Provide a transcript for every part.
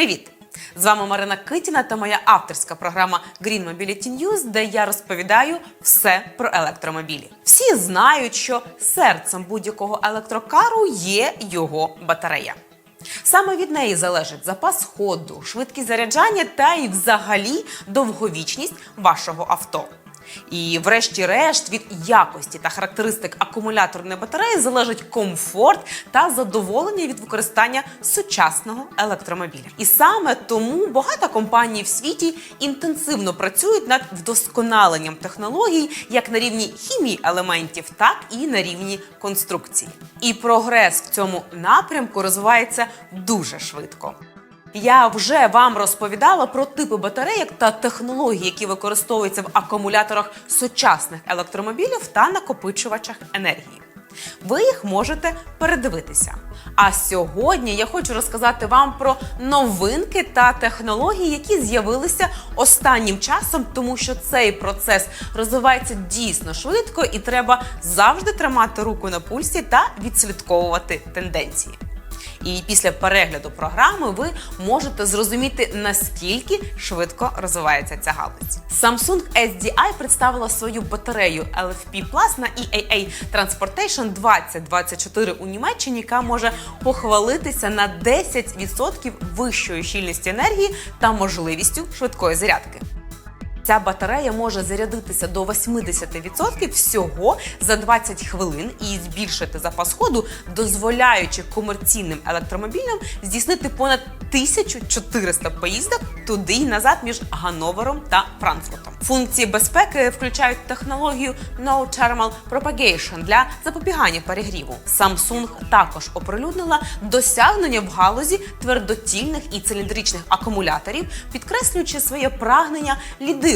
Привіт! З вами Марина Китіна та моя авторська програма Green Mobility News, де я розповідаю все про електромобілі. Всі знають, що серцем будь-якого електрокару є його батарея. Саме від неї залежить запас ходу, швидкість заряджання та і взагалі довговічність вашого авто. І, врешті-решт, від якості та характеристик акумуляторної батареї залежить комфорт та задоволення від використання сучасного електромобіля. І саме тому багато компаній в світі інтенсивно працюють над вдосконаленням технологій як на рівні хімії елементів, так і на рівні конструкції. І прогрес в цьому напрямку розвивається дуже швидко. Я вже вам розповідала про типи батарейок та технології, які використовуються в акумуляторах сучасних електромобілів та накопичувачах енергії. Ви їх можете передивитися. А сьогодні я хочу розказати вам про новинки та технології, які з'явилися останнім часом, тому що цей процес розвивається дійсно швидко і треба завжди тримати руку на пульсі та відслідковувати тенденції. І після перегляду програми ви можете зрозуміти, наскільки швидко розвивається ця галузь. Samsung SDI представила свою батарею LFP Plus на EAA Transportation 2024 у Німеччині, яка може похвалитися на 10% вищої щільності енергії та можливістю швидкої зарядки. Ця батарея може зарядитися до 80% всього за 20 хвилин і збільшити запас ходу, дозволяючи комерційним електромобілям здійснити понад 1400 поїздок туди й назад між Гановером та Франкфуртом. Функції безпеки включають технологію No Thermal Propagation для запобігання перегріву. Samsung також оприлюднила досягнення в галузі твердотільних і циліндричних акумуляторів, підкреслюючи своє прагнення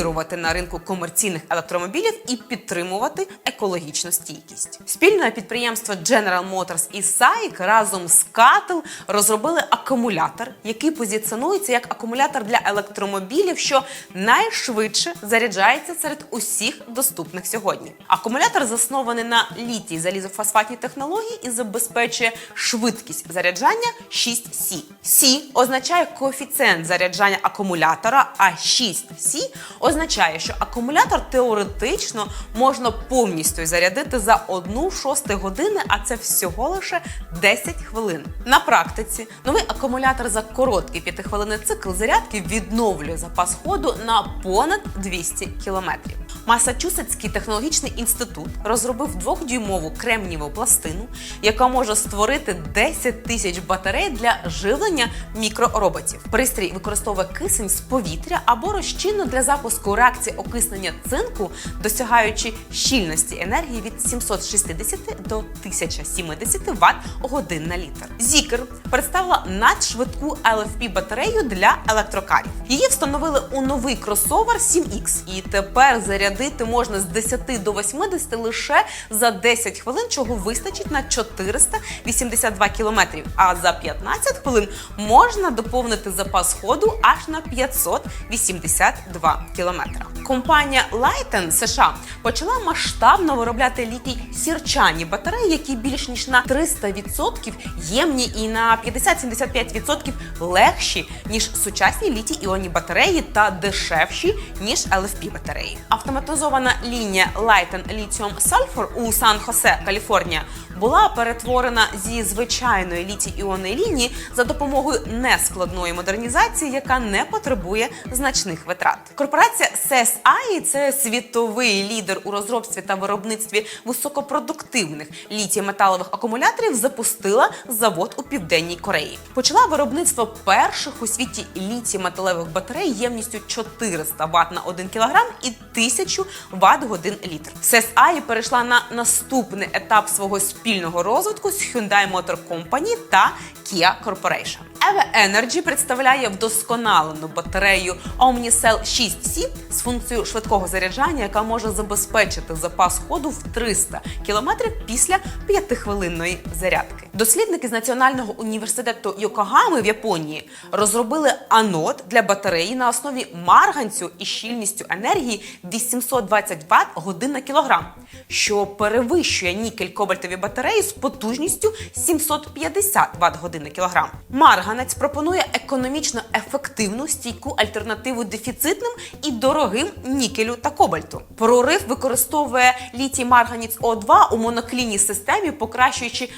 лідирувати на ринку комерційних електромобілів і підтримувати екологічну стійкість. Спільне підприємство General Motors і SAIC разом з Cattle розробили акумулятор, який позиціонується як акумулятор для електромобілів, що найшвидше заряджається серед усіх доступних сьогодні. Акумулятор заснований на літій залізофосфатній технології і забезпечує швидкість заряджання 6C. C означає коефіцієнт заряджання акумулятора, а 6C означає, що акумулятор теоретично можна повністю зарядити за 1 шости години, а це всього лише 10 хвилин. На практиці новий акумулятор за короткий 5-хвилинний цикл зарядки відновлює запас ходу на понад 200 кілометрів. Масачусетський технологічний інститут розробив двохдюймову кремнієву пластину, яка може створити 10 тисяч батарей для живлення мікророботів. Пристрій використовує кисень з повітря або розчинно для запуску реакції окиснення цинку, досягаючи щільності енергії від 760 до 1070 Вт годин на літр. Зікер представила надшвидку LFP батарею для електрокарів. Її встановили у новий кросовер 7X, і тепер зарядити можна з 10 до 80 лише за 10 хвилин, чого вистачить на 482 кілометрів. А за 15 хвилин можна доповнити запас ходу аж на 582 кілометра. Компанія Lighten США почала масштабно виробляти літій сірчані батареї, які більш ніж на 300% ємні і на 50-75% легші ніж сучасні літій іонні батареї та дешевші ніж LFP батареї. Автоматизована лінія Lighten Lithium Sulfur у Сан-Хосе, Каліфорнія, була перетворена зі звичайної літій-іонної лінії за допомогою нескладної модернізації, яка не потребує значних витрат. Корпорація CSI – це світовий лідер у розробстві та виробництві високопродуктивних літій-металових акумуляторів. Запустила завод у південній Кореї. Почала виробництво перших у світі літій-металевих батарей ємністю 400 Вт на 1 кг і 1000 Вт годин літр. CSI перейшла на наступний етап свого спільного розвитку з Hyundai Motor Company та Kia Corporation. EVE Energy представляє вдосконалену батарею OmniCell 6C з функцією швидкого заряджання, яка може забезпечити запас ходу в 300 км після 5-хвилинної зарядки. Дослідники з Національного університету Йокогами в Японії розробили анод для батареї на основі марганцю і щільністю енергії 820 Вт годин на кілограм. що перевищує нікель-кобальтові батареї з потужністю 750 Вт годин на кілограм. Марганець пропонує економічно ефективну стійку альтернативу дефіцитним і дорогим нікелю та кобальту. Прорив використовує літій марганець О2 у моноклінній системі, покращуючи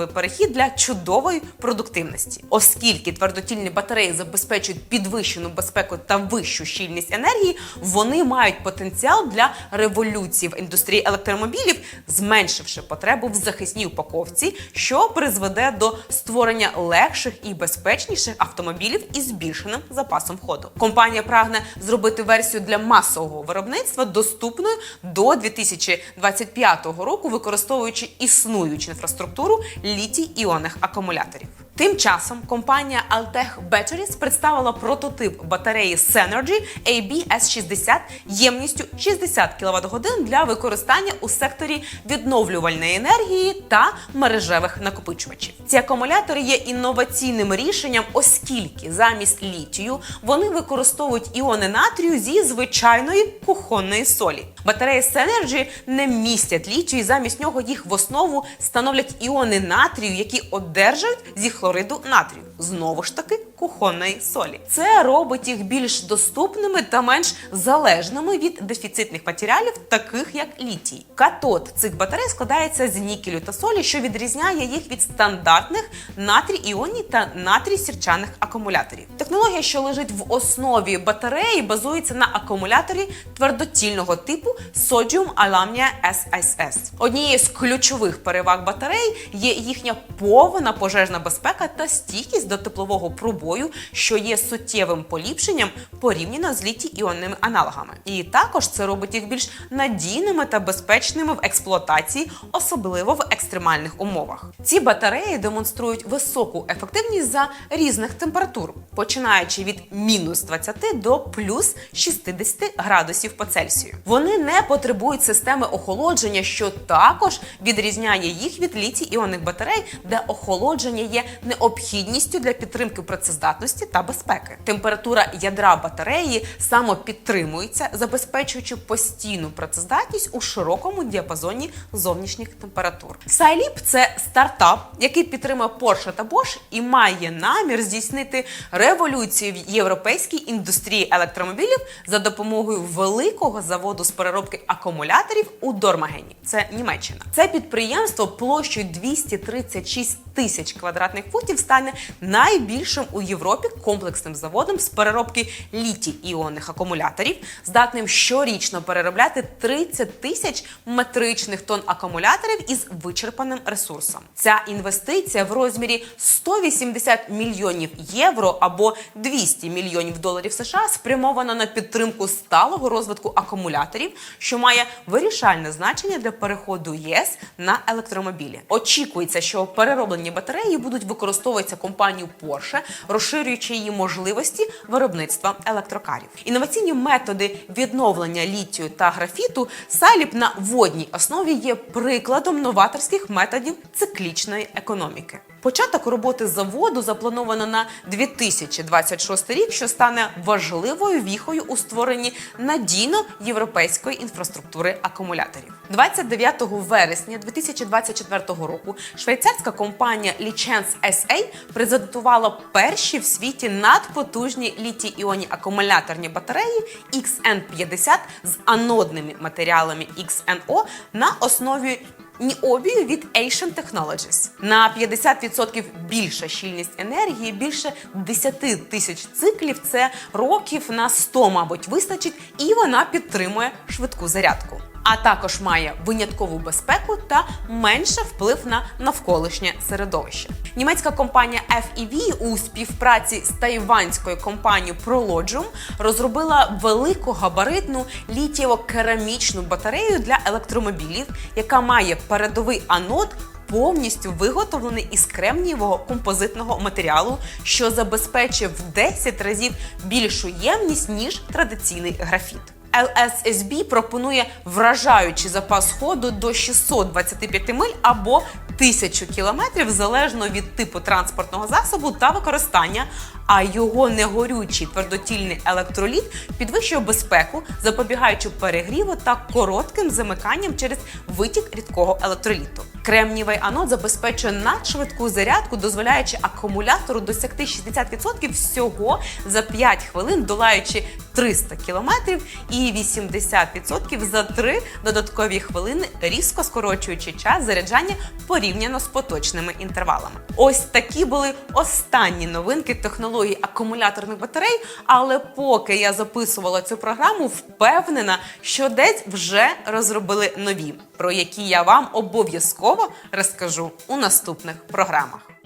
фазовий перехід для чудової продуктивності, оскільки твердотільні батареї забезпечують підвищену безпеку та вищу щільність енергії, вони мають потенціал для революції в індустрії електромобілів, зменшивши потребу в захисній упаковці, що призведе до створення легших і безпечніших автомобілів із збільшеним запасом ходу. Компанія прагне зробити версію для масового виробництва доступною до 2025 року, використовуючи існуючу інфраструктуру літій іонних акумуляторів. Тим часом компанія Altech Batteries представила прототип батареї Synergy ABS60 ємністю 60 кВт годин для використання у секторі відновлювальної енергії та мережевих накопичувачів. Ці акумулятори є інноваційним рішенням, оскільки замість літію вони використовують іони натрію зі звичайної кухонної солі. Батареї Synergy не містять літію, і замість нього їх в основу становлять іони натрію, які одержують зі хлориду натрію. Знову ж таки, кухонної солі. Це робить їх більш доступними та менш залежними від дефіцитних матеріалів, таких як літій. Катод цих батарей складається з нікелю та солі, що відрізняє їх від стандартних натрій іонні та натрій сірчаних акумуляторів. Технологія, що лежить в основі батареї, базується на акумуляторі твердотільного типу Sodium Alamnia SSS. Однією з ключових переваг батарей є їхня повна пожежна безпека та стійкість до теплового пробою, що є суттєвим поліпшенням порівняно з літій-іонними аналогами. І також це робить їх більш надійними та безпечними в експлуатації, особливо в екстремальних умовах. Ці батареї демонструють високу ефективність за різних температур, починаючи від мінус 20 до плюс 60 градусів по Цельсію. Вони не потребують системи охолодження, що також відрізняє їх від літій-іонних батарей, де охолодження є необхідністю для підтримки працездатності та безпеки. Температура ядра батареї самопідтримується, забезпечуючи постійну працездатність у широкому діапазоні зовнішніх температур. Сайліп це стартап, який підтримує Porsche та Bosch і має намір здійснити революцію в європейській індустрії електромобілів за допомогою великого заводу з переробки акумуляторів у Дормагені. Це Німеччина. Це підприємство площею 236 тисяч квадратних футів стане найбільшим у Європі комплексним заводом з переробки літій-іонних акумуляторів, здатним щорічно переробляти 30 тисяч метричних тонн акумуляторів із вичерпаним ресурсом. Ця інвестиція в розмірі 180 мільйонів євро або 200 мільйонів доларів США спрямована на підтримку сталого розвитку акумуляторів, що має вирішальне значення для переходу ЄС на електромобілі. Очікується, що перероблені батареї будуть використовуватися компанією Porsche, розширюючи її можливості виробництва електрокарів. Інноваційні методи відновлення літію та графіту Саліп на водній основі є прикладом новаторських методів циклічної економіки. Початок роботи заводу заплановано на 2026 рік, що стане важливою віхою у створенні надійно європейської інфраструктури акумуляторів. 29 вересня 2024 року швейцарська компанія Lichens SA презентувала перші в світі надпотужні літій-іонні акумуляторні батареї XN50 з анодними матеріалами XNO на основі Ніобію від Asian Technologies. На 50% більша щільність енергії, більше 10 тисяч циклів. Це років на 100, мабуть, вистачить, і вона підтримує швидку зарядку. А також має виняткову безпеку та менше вплив на навколишнє середовище. Німецька компанія FEV у співпраці з тайванською компанією Prologium розробила великогабаритну літієво-керамічну батарею для електромобілів, яка має передовий анод. Повністю виготовлений із кремнієвого композитного матеріалу, що забезпечує в 10 разів більшу ємність ніж традиційний графіт. LSSB пропонує вражаючий запас ходу до 625 миль або 1000 кілометрів залежно від типу транспортного засобу та використання. А його негорючий твердотільний електроліт підвищує безпеку, запобігаючи перегріву та коротким замиканням через витік рідкого електроліту. Кремнієвий анод забезпечує надшвидку зарядку, дозволяючи акумулятору досягти 60% всього за 5 хвилин, долаючи 300 кілометрів, і 80% за 3 додаткові хвилини, різко скорочуючи час заряджання порівняно з поточними інтервалами. Ось такі були останні новинки технологій акумуляторних батарей. Але поки я записувала цю програму, впевнена, що десь вже розробили нові, про які я вам обов'язково розкажу у наступних програмах.